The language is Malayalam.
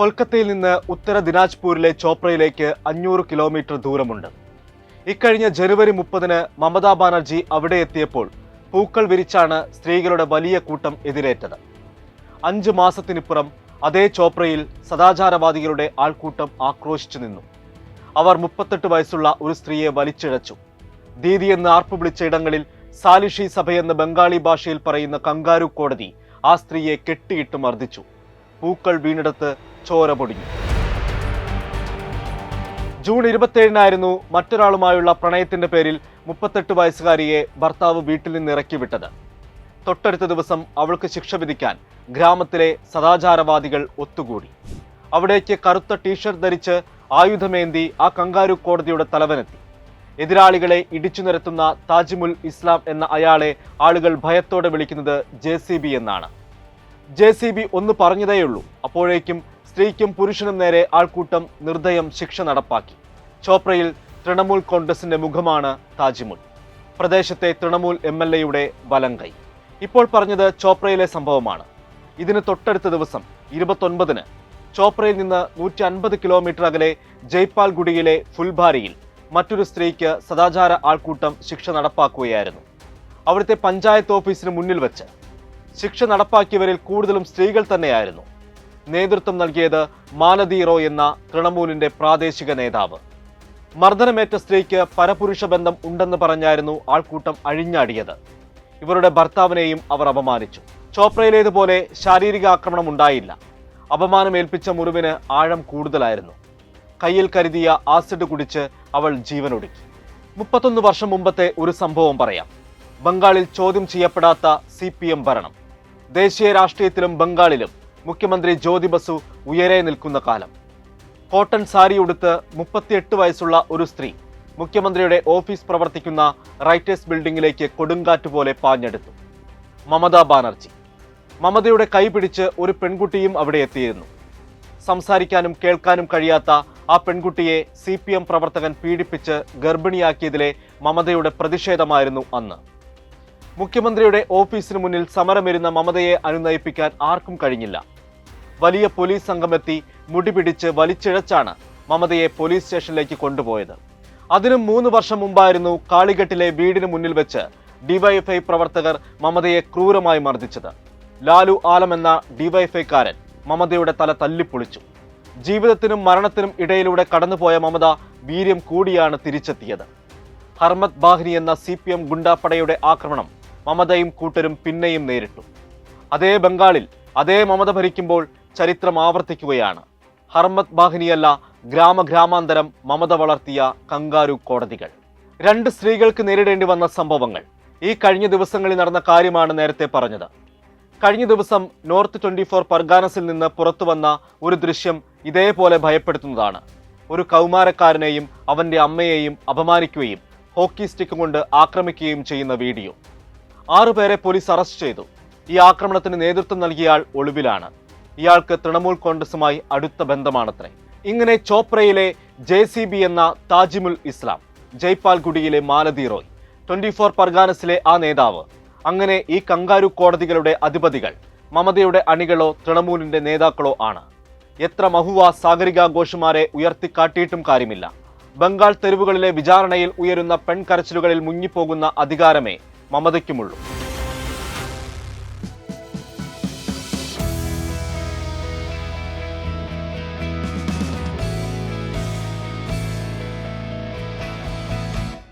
കൊൽക്കത്തയിൽ നിന്ന് ഉത്തര ദിനാജ്പൂരിലെ ചോപ്രയിലേക്ക് അഞ്ഞൂറ് കിലോമീറ്റർ ദൂരമുണ്ട്. ഇക്കഴിഞ്ഞ ജനുവരി മുപ്പതിന് മമതാ ബാനർജി അവിടെ എത്തിയപ്പോൾ പൂക്കൾ വിരിച്ചാണ് സ്ത്രീകളുടെ വലിയ കൂട്ടം എതിരേറ്റത്. അഞ്ച് മാസത്തിനിപ്പുറം അതേ ചോപ്രയിൽ സദാചാരവാദികളുടെ ആൾക്കൂട്ടം ആക്രോശിച്ചു നിന്നു. അവർ മുപ്പത്തെട്ട് വയസ്സുള്ള ഒരു സ്ത്രീയെ വലിച്ചിഴച്ചു. ദീദി എന്ന് ആർപ്പ് വിളിച്ച ഇടങ്ങളിൽ സാലിഷി സഭയെന്ന് ബംഗാളി ഭാഷയിൽ പറയുന്ന കങ്കാരു കോടതി ആ സ്ത്രീയെ കെട്ടിയിട്ട് മർദ്ദിച്ചു. പൂക്കൾ വീണെടുത്ത് ചോര പൊടിഞ്ഞു. ജൂൺ ഇരുപത്തിയേഴിനായിരുന്നു മറ്റൊരാളുമായുള്ള പ്രണയത്തിന്റെ പേരിൽ മുപ്പത്തെട്ട് വയസ്സുകാരിയെ ഭർത്താവ് വീട്ടിൽ നിന്ന് ഇറക്കി വിട്ടത് തൊട്ടടുത്ത ദിവസം അവൾക്ക് ശിക്ഷ വിധിക്കാൻ ഗ്രാമത്തിലെ സദാചാരവാദികൾ ഒത്തുകൂടി. അവിടേക്ക് കറുത്ത ടീഷർട്ട് ധരിച്ച് ആയുധമേന്തി ആ കങ്കാരു കോടതിയുടെ തലവനെത്തി. എതിരാളികളെ ഇടിച്ചു നിരത്തുന്ന താജിമുൽ ഇസ്ലാം എന്ന അയാളെ ആളുകൾ ഭയത്തോടെ വിളിക്കുന്നത് ജെ എന്നാണ്. ജെ ഒന്ന് പറഞ്ഞതേയുള്ളൂ അപ്പോഴേക്കും സ്ത്രീക്കും പുരുഷനും നേരെ ആൾക്കൂട്ടം നിർദ്ദയം ശിക്ഷ നടപ്പാക്കി. ചോപ്രയിൽ തൃണമൂൽ കോൺഗ്രസിന്റെ മുഖമാണ് താജിമുൽ പ്രദേശത്തെ തൃണമൂൽ എം എൽ എയുടെ വലങ്കൈ ഇപ്പോൾ പറഞ്ഞത് ചോപ്രയിലെ സംഭവമാണ്. ഇതിന് തൊട്ടടുത്ത ദിവസം ഇരുപത്തൊൻപതിന് ചോപ്രയിൽ നിന്ന് നൂറ്റി അൻപത് കിലോമീറ്റർ അകലെ ജയ്പാൽഗുഡിയിലെ ഫുൽബാരിയിൽ മറ്റൊരു സ്ത്രീക്ക് സദാചാര ആൾക്കൂട്ടം ശിക്ഷ നടപ്പാക്കുകയായിരുന്നു. അവിടുത്തെ പഞ്ചായത്ത് ഓഫീസിന് മുന്നിൽ വെച്ച് ശിക്ഷ നടപ്പാക്കിയവരിൽ കൂടുതലും സ്ത്രീകൾ തന്നെയായിരുന്നു. നേതൃത്വം നൽകിയത് മാലതി റോയ് എന്ന തൃണമൂലിന്റെ പ്രാദേശിക നേതാവ്. മർദ്ദനമേറ്റ സ്ത്രീക്ക് പരപുരുഷ ബന്ധം ഉണ്ടെന്ന് പറഞ്ഞായിരുന്നു ആൾക്കൂട്ടം അഴിഞ്ഞാടിയത്. ഇവരുടെ ഭർത്താവിനെയും അവർ അപമാനിച്ചു. ചോപ്രയിലേതുപോലെ ശാരീരിക ആക്രമണം ഉണ്ടായില്ല. അപമാനമേൽപ്പിച്ച മുറിവിന് ആഴം കൂടുതലായിരുന്നു. കയ്യിൽ കരുതിയ ആസിഡ് കുടിച്ച് അവൾ ജീവനൊടുക്കി. മുപ്പത്തൊന്ന് വർഷം മുമ്പത്തെ ഒരു സംഭവം പറയാം. ബംഗാളിൽ ചോദ്യം ചെയ്യപ്പെടാത്ത സി ഭരണം. ദേശീയ രാഷ്ട്രീയത്തിലും ബംഗാളിലും മുഖ്യമന്ത്രി ജ്യോതി ബസു ഉയരെ നിൽക്കുന്ന കാലം. കോട്ടൺ സാരി ഉടുത്ത് മുപ്പത്തിയെട്ട് വയസ്സുള്ള ഒരു സ്ത്രീ മുഖ്യമന്ത്രിയുടെ ഓഫീസ് പ്രവർത്തിക്കുന്ന റൈറ്റേഴ്സ് ബിൽഡിംഗിലേക്ക് കൊടുങ്കാറ്റ് പോലെ പാഞ്ഞെടുത്തു. മമതാ ബാനർജി. മമതയുടെ കൈ പിടിച്ച് ഒരു പെൺകുട്ടിയും അവിടെ എത്തിയിരുന്നു. സംസാരിക്കാനും കേൾക്കാനും കഴിയാത്ത ആ പെൺകുട്ടിയെ സി പി എം പ്രവർത്തകൻ പീഡിപ്പിച്ച് ഗർഭിണിയാക്കിയതിലെ മമതയുടെ പ്രതിഷേധമായിരുന്നു അന്ന്. മുഖ്യമന്ത്രിയുടെ ഓഫീസിന് മുന്നിൽ സമരമിരുന്ന മമതയെ അനുനയിപ്പിക്കാൻ ആർക്കും കഴിഞ്ഞില്ല. വലിയ പോലീസ് സംഘമെത്തി മുടി പിടിച്ച് വലിച്ചിഴച്ചാണ് മമതയെ പോലീസ് സ്റ്റേഷനിലേക്ക് കൊണ്ടുപോയത്. അതിനും മൂന്ന് വർഷം മുമ്പായിരുന്നു കാളിഘട്ടിലെ വീടിന് മുന്നിൽ വെച്ച് ഡിവൈഎഫ്ഐ പ്രവർത്തകർ മമതയെ ക്രൂരമായി മർദ്ദിച്ചത്. ലാലു ആലം എന്ന ഡിവൈഎഫ്ഐക്കാരൻ മമതയുടെ തല തല്ലിപ്പൊളിച്ചു. ജീവിതത്തിനും മരണത്തിനും ഇടയിലൂടെ കടന്നുപോയ മമത വീര്യം കൂടിയാണ് തിരിച്ചെത്തിയത്. ഹർമത് ബാഹിനി എന്ന സി പി എം ഗുണ്ടാപ്പടയുടെ ആക്രമണം മമതയും കൂട്ടരും പിന്നെയും നേരിട്ടു. അതേ ബംഗാളിൽ അതേ മമത ഭരിക്കുമ്പോൾ ചരിത്രം ആവർത്തിക്കുകയാണ്. ഹർമത് ബാഹിനിയല്ല ഗ്രാമഗ്രാമാന്തരം മമത വളർത്തിയ കങ്കാരു കോടതികൾ. രണ്ട് സ്ത്രീകൾക്ക് നേരിടേണ്ടി വന്ന സംഭവങ്ങൾ. ഈ കഴിഞ്ഞ ദിവസങ്ങളിൽ നടന്ന കാര്യമാണ് നേരത്തെ പറഞ്ഞത്. കഴിഞ്ഞ ദിവസം നോർത്ത് ട്വന്റി ഫോർ പർഗാനസിൽ നിന്ന് പുറത്തു വന്ന ഒരു ദൃശ്യം ഇതേപോലെ ഭയപ്പെടുത്തുന്നതാണ്. ഒരു കൗമാരക്കാരനെയും അവന്റെ അമ്മയെയും അപമാനിക്കുകയും ഹോക്കി സ്റ്റിക്ക് കൊണ്ട് ആക്രമിക്കുകയും ചെയ്യുന്ന വീഡിയോ. ആറുപേരെ പോലീസ് അറസ്റ്റ് ചെയ്തു. ഈ ആക്രമണത്തിന് നേതൃത്വം നൽകിയയാൾ ഒളിവിലാണ്. ഇയാൾക്ക് തൃണമൂൽ കോൺഗ്രസുമായി അടുത്ത ബന്ധമാണത്രേ. ഇങ്ങനെ ചോപ്രയിലെ ജെ സി ബി എന്ന താജിമുൽ ഇസ്ലാം ജയ്പാൽഗുഡിയിലെ മാലതി റോയ് ട്വന്റി ഫോർ പർഗാനസിലെ ആ നേതാവ് അങ്ങനെ ഈ കങ്കാരു കോടതികളുടെ അധിപതികൾ മമതയുടെ അണികളോ തൃണമൂലിന്റെ നേതാക്കളോ ആണ്. എത്ര മഹുവ സാഗരിക ഘോഷുമാരെ ഉയർത്തിക്കാട്ടിയിട്ടും കാര്യമില്ല. ബംഗാൾ തെരുവുകളിലെ വിചാരണയിൽ ഉയരുന്ന പെൺകരച്ചിലുകളിൽ മുങ്ങിപ്പോകുന്ന അധികാരമേ മമതയ്ക്കുമുള്ളൂ